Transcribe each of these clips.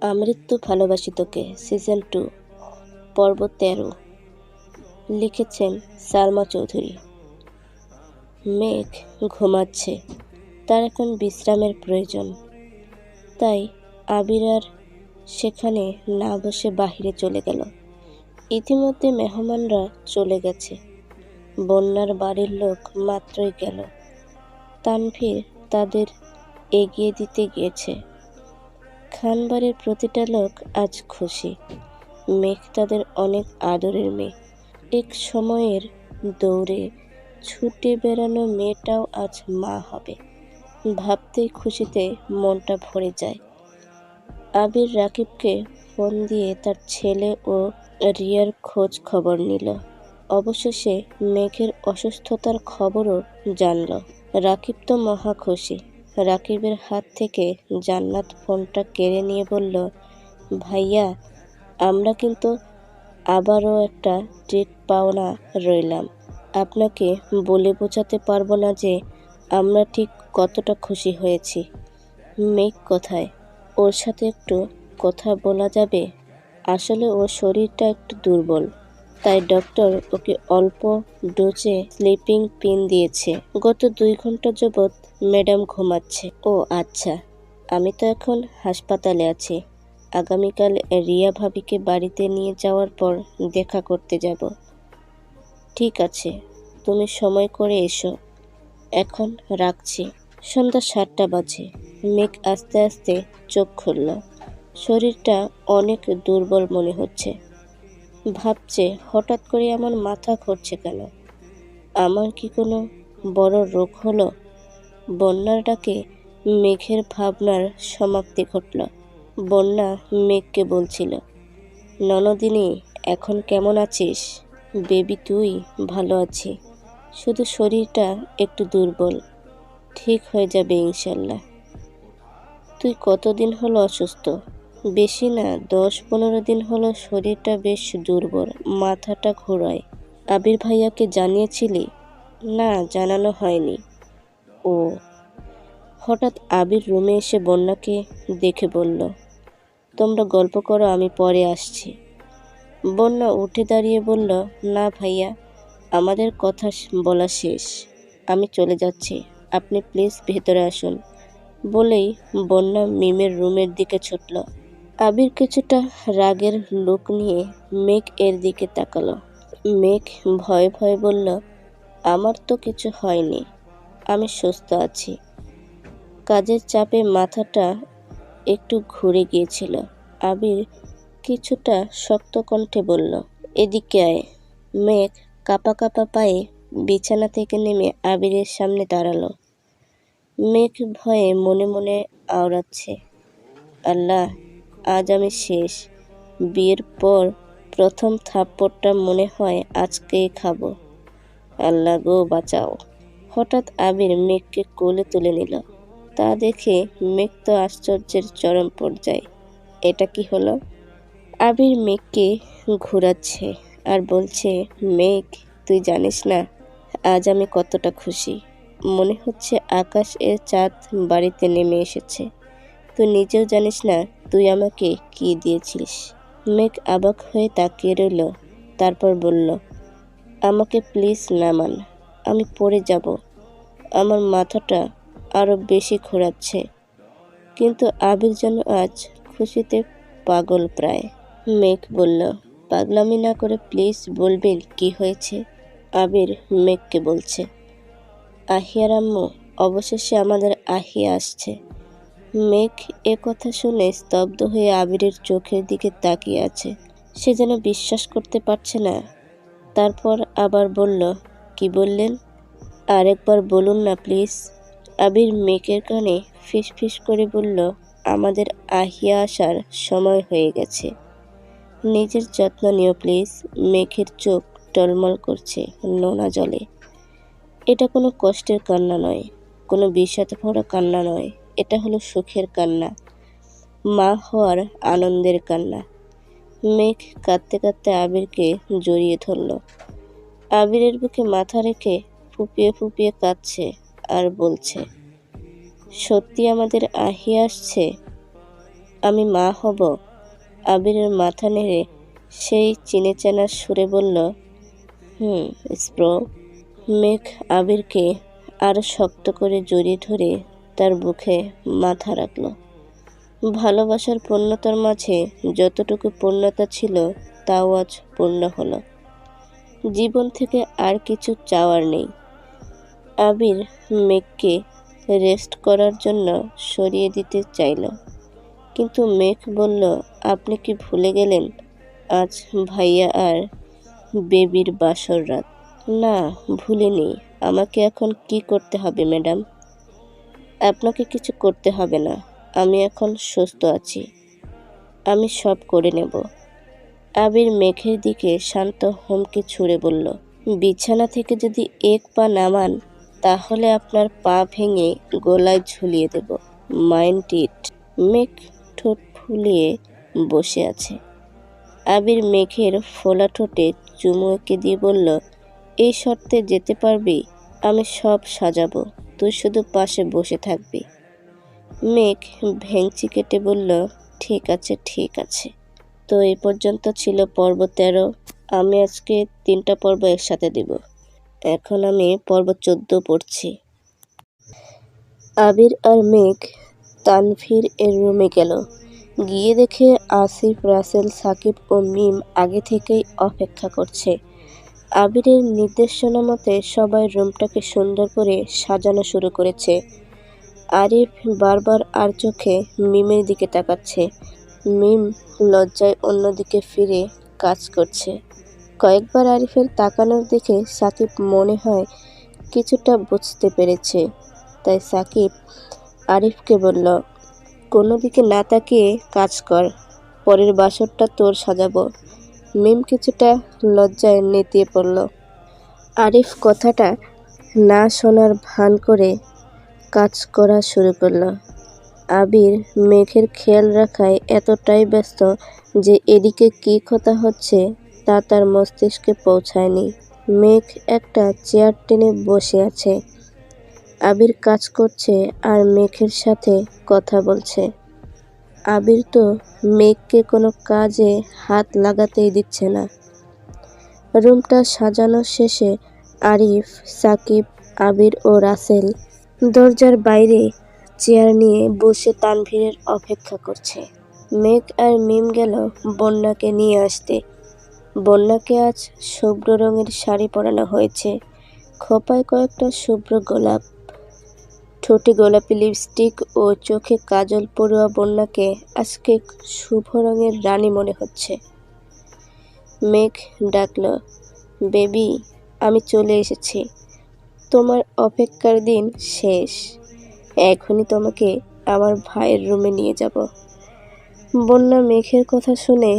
আমৃত্যু ভালোবাসি তোকে, সিজন টু, পর্ব তেরো। লিখেছেন সালমা চৌধুরী। মেঘ ঘুমাচ্ছে, তার এখন বিশ্রামের প্রয়োজন। তাই আবির আর সেখানে না বসে বাহিরে চলে গেল। ইতিমধ্যে মেহমানরা চলে গেছে। বন্যার বাড়ির লোক মাত্রই গেল। তানভীর তাদের এগিয়ে দিতে গিয়েছে। খানবাড়ির প্রতিটা লোক আজ খুশি। মেঘ তাদের অনেক আদরের মেয়ে। এক সময়ের দৌড়ে ছুটে বেড়ানো মেয়েটাও আজ মা হবে। ভাবতেই খুশিতে মনটা ভরে যায়। আবির রাকিবকে ফোন দিয়ে তার ছেলে ও রিয়ার খোঁজ খবর নিল। অবশেষে মেঘের অসুস্থতার খবরও জানল। রাকিব তো মহা খুশি। রাকিবের হাত থেকে জান্নাত ফোনটা কেড়ে নিয়ে বলল, ভাইয়া, আমরা কিন্তু আবারও একটা ট্রিট পাওনা রইলাম। আপনাকে বলে বোঝাতে পারব না যে আমরা ঠিক কতটা খুশি হয়েছি। মেঘ কোথায়? ওর সাথে একটু কথা বলা যাবে? আসলে ওর শরীরটা একটু দুর্বল, তাই ডক্টর ওকে অল্প ডোজে স্লিপিং পিন দিয়েছে। গত দুই ঘণ্টা যাবৎ ম্যাডাম ঘুমাচ্ছে। ও আচ্ছা। আমি তো এখন হাসপাতালে আছি। আগামীকাল রিয়া ভাবিকে বাড়িতে নিয়ে যাওয়ার পর দেখা করতে যাব। ঠিক আছে, তুমি সময় করে এসো। এখন রাখছি। সন্ধ্যা সাতটা বাজে। মেঘ আস্তে আস্তে চোখ খুলল। শরীরটা অনেক দুর্বল মনে হচ্ছে। ভাবছে, হঠাৎ করে আমার মাথা ঘুরছে কেন? আমার কি কোনো বড় রোগ হলো? বন্যার ডাকে মেঘের ভাবনার সমাপ্তি ঘটল। বন্যা মেঘকে বলছিল, ননদিনী, এখন কেমন আছিস? বেবি, তুই ভালো আছি। শুধু শরীরটা একটু দুর্বল। ঠিক হয়ে যাবে ইনশাল্লাহ। তুই কতদিন হলো অসুস্থ? বেশি না, দশ পনেরো দিন হলো শরীরটা বেশ দুর্বল, মাথাটা ঘোরায়। আবির ভাইয়াকে জানিয়েছিলি? না, জানানো হয়নি। ও। হঠাৎ আবির রুমে এসে বন্যাকে দেখে বলল, তোমরা গল্প করো, আমি পরে আসছি। বন্যা উঠে দাঁড়িয়ে বলল, না ভাইয়া, আমাদের কথা বলা শেষ। আমি চলে যাচ্ছি। আপনি প্লিজ ভেতরে আসুন। বলেই বন্যা মিমের রুমের দিকে ছুটল। আবির কিছুটা রাগের লোক নিয়ে মেঘ এর দিকে তাকালো। মেঘ ভয়ে ভয়ে বলল, আমার তো কিছু হয়নি। আমি সুস্থ আছি। কাজের চাপে মাথাটা একটু ঘুরে গিয়েছিল। আবির কিছুটা শক্ত কণ্ঠে বলল, এদিকে আয়। মেঘ কাপা কাপা পায়ে বিছানা থেকে নেমে আবিরের সামনে দাঁড়াল। মেঘ ভয়ে মনে মনে আওড়াচ্ছে, আল্লাহ, আজ আমি শেষ। বিয়ের পর প্রথম থাপ্পড়টা মনে হয় আজকেই খাব। আল্লাহ গো, বাঁচাও। হঠাৎ আবির মেঘকে কোলে তুলে নিল। তা দেখে মেঘ তো আশ্চর্যের চরম পর্যায়ে। এটা কি হলো? আবির মেঘকে ঘোরাচ্ছে আর বলছে, মেঘ, তুই জানিস না, আজ আমি কতটা খুশি। মনে হচ্ছে আকাশ এর চাঁদ বাড়িতে নেমে এসেছে। তুই নিজেও জানিস না, তুই আমাকে কি দিয়েছিস? মেঘ অবাক হয়ে তাকিয়ে রইল, তারপর বলল, আমাকে প্লিজ নামান আমি পড়ে যাব। আমার মাথাটা আরও বেশি ঘোরাচ্ছে। কিন্তু আবির যেন আজ খুশিতে পাগল প্রায়। মেঘ বলল, পাগলামি না করে প্লিজ বলবেন কি হয়েছে? আবির মেঘকে বলছে, আহিয়ার আম্মু, অবশেষে আমাদের আহিয়া আসছে। মেঘ এ কথা শুনে স্তব্ধ হয়ে আবিরের চোখের দিকে তাকিয়ে আছে। সে যেন বিশ্বাস করতে পারছে না। তারপর আবার বলল, কি বললেন? আরেকবার বলুন না, প্লিজ। আবির মেঘের কানে ফিস ফিস করে বলল, আমাদের আহিয়া আসার সময় হয়ে গেছে। নিজের যত্ন নিও, প্লিজ। মেঘের চোখ টলমল করছে নোনা জলে। এটা কোনো কষ্টের কান্না নয়, কোনো বিষাদে ভরা কান্না নয়, এটা হলো সুখের কান্না। মা হওয়ার আনন্দের কান্না। মেঘ কাঁদতে কাঁদতে আবিরকে জড়িয়ে ধরল। আবিরের বুকে মাথা রেখে ফুপিয়ে ফুপিয়ে কাঁদছে আর বলছে, সত্যি আমাদের আহি আসছে? আমি মা হব? আবিরের মাথা নেড়ে সেই চিনে চেনার সুরে বলল, হুম, স্প্রো। মেঘ আবিরকে আরও শক্ত করে জড়িয়ে ধরে তার বুকে মাথা রাখল। ভালোবাসার পূর্ণতার মাঝে যতটুকু পূর্ণতা ছিল তাও আজ পূর্ণ হলো। জীবন থেকে আর কিছু চাওয়ার নেই। আবির মেঘকে রেস্ট করার জন্য সরিয়ে দিতে চাইল। কিন্তু মেঘ বলল, আপনি কি ভুলে গেলেন? আজ ভাইয়া আর বেবির বাসর রাত। না, ভুলিনি। আমাকে এখন কি করতে হবে, ম্যাডাম? আপনাকে কিছু করতে হবে না। আমি এখন সুস্থ আছি। আমি সব করে নেব। আবির মেঘের দিকে শান্ত হুমকে ছুঁড়ে বলল, বিছানা থেকে যদি এক পা নামান তাহলে আপনার পা ভেঙে গলায় ঝুলিয়ে দেব। Mind it. মেঘ ঠোঁট ফুলিয়ে বসে আছে। আবির মেঘের ফোলা ঠোঁটে চুমু এঁকে দিয়ে বলল এই শর্তে যেতে পারবি, আমি সব সাজাবো। তুই শুধু পাশে বসে থাকবি। মেঘ ভেংচি কেটে বলল, ঠিক আছে ঠিক আছে। তো এই পর্যন্ত ছিল পর্ব তেরো। আমি আজকে তিনটা পর্ব একসাথে দিব। এখন আমি পর্ব চোদ্দ পড়ছি। আবির আর মেঘ তানভীর এর রুমে গেল। গিয়ে দেখে আসিফ, রাসেল, সাকিব ও মিম আগে থেকেই অপেক্ষা করছে। আবিরের নির্দেশনা মতে সবাই রুমটাকে সুন্দর করে সাজানো শুরু করেছে। আরিফ বারবার আর চোখে মিমের দিকে তাকাচ্ছে। মিম লজ্জায় অন্যদিকে ফিরে কাজ করছে। কয়েকবার আরিফের তাকানোর দেখে সাকিব মনে হয় কিছুটা বুঝতে পেরেছে। তাই সাকিব আরিফকে বলল, কোনো দিকে না তাকিয়ে কাজ কর, পরের বাসরটা তোর সাজাবো। মিম কিছুটা লজ্জায় নেতিয়ে পড়ল। আরিফ কথাটা না শোনার ভান করে কাজ করা শুরু করল। আবির মেঘের খেয়াল রাখায় এতটাই ব্যস্ত যে এদিকে কী কথা হচ্ছে তা তার মস্তিষ্কে পৌঁছায়নি। মেঘ একটা চেয়ার টেনে বসে আছে। আবির কাজ করছে আর মেঘের সাথে কথা বলছে। আবির তো মেঘকে কোনো কাজে হাত লাগাতেই দিচ্ছে না। রুমটা সাজানো শেষে আরিফ, সাকিব, আবির ও রাসেল দরজার বাইরে চেয়ার নিয়ে বসে তানভীরের অপেক্ষা করছে। মেঘ আর মিম গেল বন্যাকে নিয়ে আসতে। বন্যাকে আজ শুভ্র রঙের শাড়ি পরানো হয়েছে। খোপায় কয়েকটা শুভ্র গোলাপ, ঠোঁটে গোলাপি লিপস্টিক ও চোখে কাজল পড়ুয়া বন্যাকে আজকে শুভ রঙের রানী মনে হচ্ছে। মেঘ ডাকল, বেবি, আমি চলে এসেছি। তোমার অপেক্ষার দিন শেষ। এখনই তোমাকে আমার ভাইয়ের রুমে নিয়ে যাব। বন্যা মেঘের কথা শুনে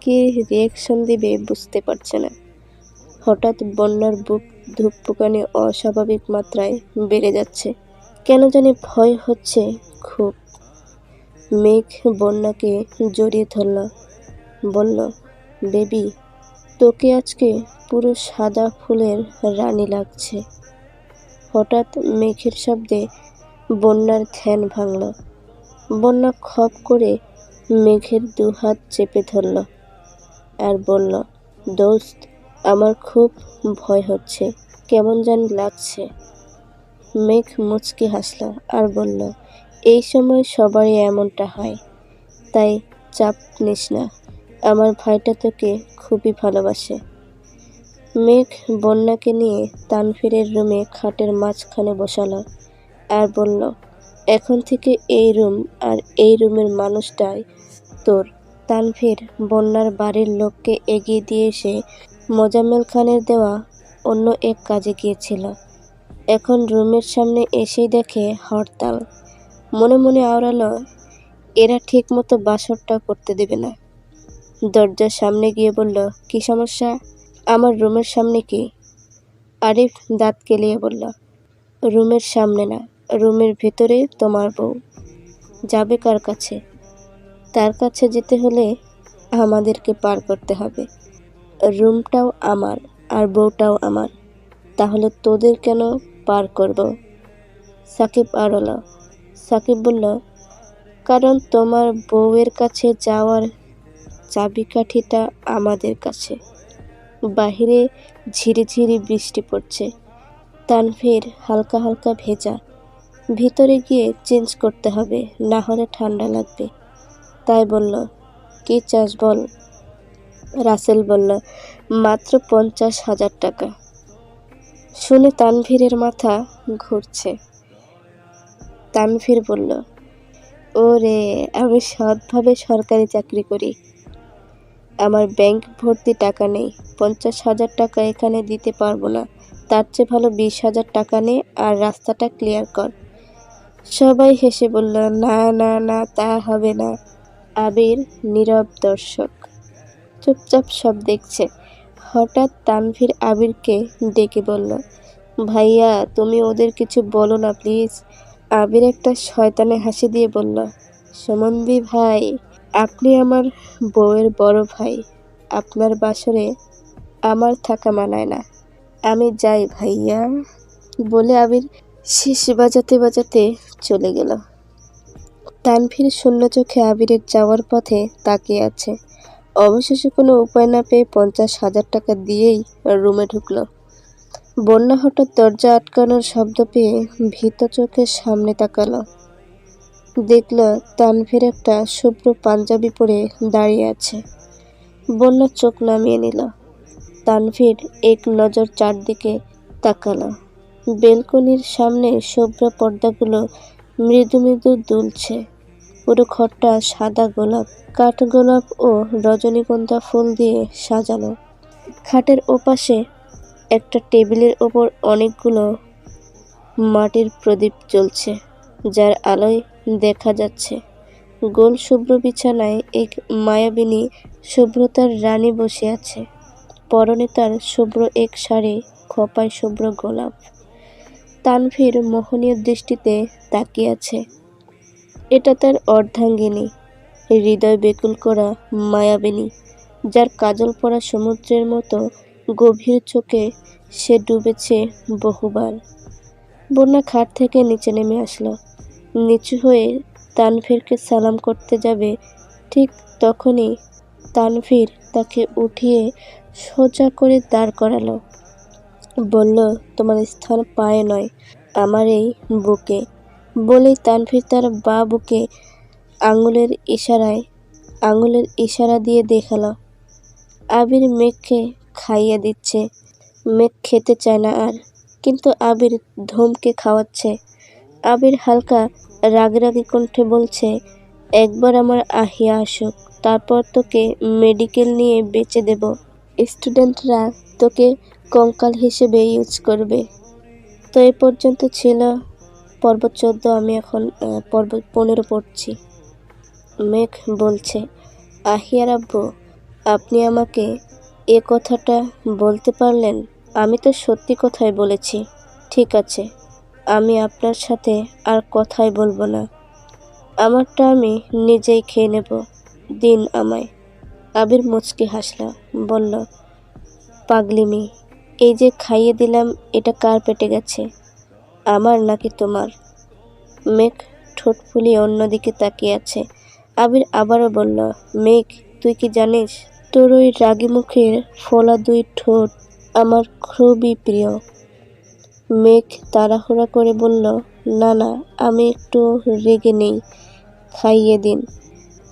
কি রিয়েকশন দিবে বুঝতে পারছে না। হঠাৎ বন্যার বুক ধূপপুকানি অস্বাভাবিক মাত্রায় বেড়ে যাচ্ছে। কেন জানি ভয় হচ্ছে খুব। মেঘ বন্যাকে জড়িয়ে ধরল। বলল, বেবি, তোকে আজকে পুরো সাদা ফুলের রানী লাগছে। হঠাৎ মেঘের শব্দে বন্যার ধ্যান ভাঙল। বন্যা খপ করে মেঘের দুহাত চেপে ধরল। আর বলল, দোস্ত, আমার খুব ভয় হচ্ছে। কেমন জানি লাগছে। মেঘ মুচকি হাসল আর বলল, এই সময় সবারই এমনটা হয়। তাই চাপ নিস না। আমার ভাইটা তোকে খুবই ভালোবাসে। মেঘ বন্যাকে নিয়ে তানফিরের রুমে খাটের মাঝখানে বসালো আর বলল, এখন থেকে এই রুম আর এই রুমের মানুষটাই তোর। তানভীর বন্যার বাড়ির লোককে এগিয়ে দিয়ে এসে মোজাম্মেল খানের দেওয়া অন্য এক কাজে গিয়েছিল। এখন রুমের সামনে এসেই দেখে হরতাল। মনে মনে আওড়ালো, এরা ঠিক মতো বাসরটা করতে দেবে না। দরজার সামনে গিয়ে বলল, কি সমস্যা? আমার রুমের সামনে কি? আরিফ দাঁত কেলিয়ে বলল, রুমের সামনে না, রুমের ভেতরে তোমার বউ। যাবে কার কাছে? তার কাছে যেতে হলে আমাদেরকে পার করতে হবে। রুমটাও আমার আর বউটাও আমার। তাহলে তোদের কেন পার করব? সাকিব আর আরলা সাকিব বলল, কারণ তোমার বউয়ের কাছে যাওয়ার চাবিকাঠিটা আমাদের কাছে। বাহিরে ঝিরিঝিরি বৃষ্টি পড়ছে। তানভীর হালকা হালকা ভেজা। ভিতরে গিয়ে চেঞ্জ করতে হবে, না হলে ঠান্ডা লাগবে। তাই বলল, কি চাস বল? রাসেল বলল, মাত্র পঞ্চাশ হাজার টাকা। শুনে তানভীরের মাথা ঘুরছে। তানভীর বলল, ওরে, আমি সৎভাবে সরকারি চাকরি করি। আমার ব্যাংক ভর্তি টাকা নেই, পঞ্চাশ হাজার টাকা এখানে দিতে পারব না। তার চেয়ে ভালো বিশ হাজার টাকা নে আর রাস্তাটা ক্লিয়ার কর। সবাই হেসে বলল, না না না, তা হবে না। আবির নীরব দর্শক। চুপচাপ সব দেখছে। হঠাৎ তানভীর আবিরকে ডেকে বলল, ভাইয়া, তুমি ওদের কিছু বলো না, প্লিজ। আবির একটা শয়তানে হাসি দিয়ে বলল সমন্বি ভাই, আপনি আমার বউয়ের বড় ভাই। আপনার বাসরে আমার থাকা মানায় না। আমি যাই ভাইয়া। বলে আবির শেষ বাজাতে বাজাতে চলে গেল। তানভীর শূন্য চোখে আবিরের যাওয়ার পথে তাকিয়ে আছে। অবশেষে কোনো উপায় না পেয়ে পঞ্চাশ হাজার টাকা দিয়েই রুমে ঢুকলো। বন্যা হঠাৎ দরজা আটকানোর শব্দ পেয়ে ভীত চোখের সামনে তাকালো। দেখল তানভীর একটা শুভ্র পাঞ্জাবি পরে দাঁড়িয়ে আছে। বন্যা চোখ নামিয়ে নিল। তানভীর এক নজর চারদিকে তাকালো। বেলকনির সামনে শুভ্র পর্দাগুলো মৃদু মৃদু দুলছে। পুরো ঘরটা সাদা গোলাপ কাঠগোলাপ ও রজনীগন্ধা ফুল দিয়ে সাজানো। খাটের ওপাশে একটা টেবিলের ওপর অনেকগুলো মাটির প্রদীপ জ্বলছে, যার আলোয় দেখা যাচ্ছে। গোল শুভ্র বিছানায় এক মায়াবিনী শুভ্রতার রানী বসে আছে। পরনে তার শুভ্র এক শাড়ি খোপায় শুভ্র গোলাপ। তানভীর মোহনীয় দৃষ্টিতে তাকিয়ে আছে এটা তার অর্ধাঙ্গিনী, হৃদয় বেকুল করা মায়াবিনী, যার কাজল পরা সমুদ্রের মতো গভীর চোখে সে ডুবেছে বহুবার। বন্যা খাট থেকে নিচে নেমে আসলো। নিচু হয়ে তানভীরকে সালাম করতে যাবে, ঠিক তখনই তানভীর তাকে উঠিয়ে সোজা করে দাঁড় করালো। বলল, তোমার স্থান পায়ে নয় আমার এই বুকে। বলেই তানভীর তার বা বুকে আঙুলের ইশারায়, আঙুলের ইশারা দিয়ে দেখাল, আবির মেঘকে খাইয়ে দিচ্ছে। মেঘ খেতে চায় না আর, কিন্তু আবির ধমকে খাওয়াচ্ছে। আবির হালকা রাগ রাগরাগি কণ্ঠে বলছে, একবার আমার আহিয়া আসুক, তারপর তোকে মেডিকেল নিয়ে বেঁচে দেব। স্টুডেন্টরা তোকে কঙ্কাল হিসেবে ইউজ করবে। তো এ পর্যন্ত ছিল পর্ব চোদ্দ, আমি এখন পর্ব পনেরো পড়ছি। মেঘ বলছে, আহিয়ার আব্বু, আপনি আমাকে এ কথাটা বলতে পারলেন? আমি তো সত্যি কথাই বলেছি। ঠিক আছে, আমি আপনার সাথে আর কথাই বলব না। আমারটা আমি নিজেই খেয়ে নেব। দিন আমায়। আবির মুচকি হাসলা, বলল, পাগলিমি এই যে খাইয়ে দিলাম, এটা কার পেটে গেছে? আমার নাকি তোমার? মেঘ ঠোঁট ফুলিয়ে অন্যদিকে তাকিয়ে আছে। আবির আবারও বলল, মেঘ, তুই কি জানিস? তোর ওই রাগি মুখের ফোলা দুই ঠোঁট আমার খুবই প্রিয়। মেঘ তাড়াহুড়া করে বলল, না না, আমি একটু রেগে নেই, খাইয়ে দিন।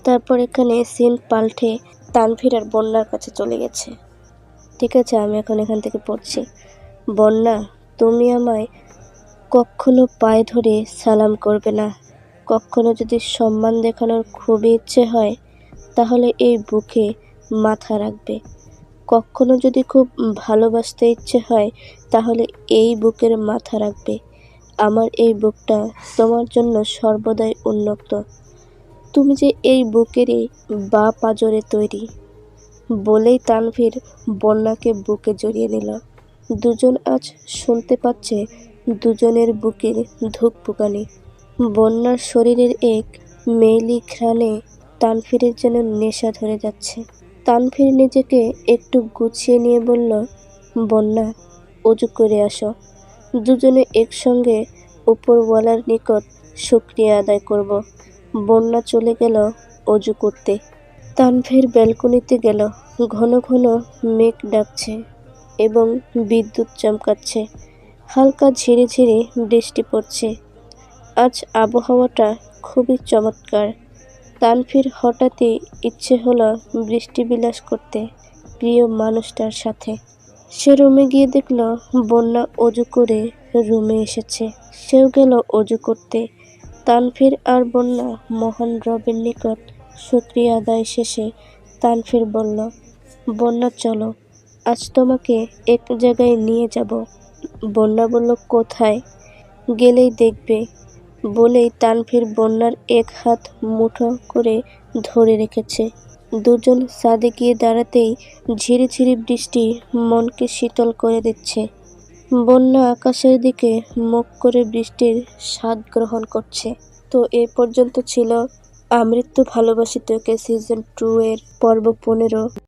তারপর এখানে সিন পাল্টে তানভীর আর বন্যার কাছে চলে গেছে। ঠিক আছে, আমি এখন এখান থেকে পড়ছি। বন্যা, তুমি আমায় কখনো পায়ে ধরে সালাম করবে না। কখনো যদি সম্মান দেখানোর খুবই ইচ্ছে হয়, তাহলে এই বুকে মাথা রাখবে। কখনো যদি খুব ভালোবাসতে ইচ্ছে হয়, তাহলে এই বুকের মাথা রাখবে। আমার এই বুকটা তোমার জন্য সর্বদাই উন্মুক্ত। তুমি যে এই বুকেরই বা পাজরে তৈরি। বলেই তানভীর বন্যাকে বুকে জড়িয়ে নিল। দুজন আজ শুনতে পাচ্ছে দুজনের বুকের ধুকপুকানি বন্যার শরীরের এক মেইলি ঘ্রাণে তানভীরের যেন নেশা ধরে যাচ্ছে। তানভীর নিজেকে একটু গুছিয়ে নিয়ে বলল, বন্যা, অজু করে আসো। দুজনে একসঙ্গে উপরওয়ালার নিকট শুক্রিয়া আদায় করব। বন্যা চলে গেল অজু করতে। তানভীর ব্যালকনিতে গেল। ঘন ঘন মেঘ ডাকছে এবং বিদ্যুৎ চমকাচ্ছে। হালকা ঝিরে ঝিরে বৃষ্টি পড়ছে। আজ আবহাওয়াটা খুবই চমৎকার। তানভীর হঠাৎই ইচ্ছে হলো বৃষ্টি বিলাস করতে প্রিয় মানুষটার সাথে। সে রুমে গিয়ে দেখল বন্যা অজু করে রুমে এসেছে। সেও গেল অজু করতে। তানভীর আর বন্যা মহান রবের নিকট শুক্রিয়া আদায় শেষে তানভীর বলল, বন্যা, চলো। আজ তোমাকে এক জায়গায় নিয়ে যাব। বন্যা বলল, কোথায়? গেলেই দেখবে, বলেই তানভীর বন্যার এক হাত মুঠো করে ধরে রেখেছে। দুজন সাদে গিয়ে দাঁড়াতেই ঝিরি ঝিরি বৃষ্টি মনকে শীতল করে দিচ্ছে। বন্যা আকাশের দিকে মুখ করে বৃষ্টির স্বাদ গ্রহণ করছে। তো এ পর্যন্ত ছিল আমৃত্যু ভালোবাসি তোকে সিজন টু এর পর্ব পনেরো।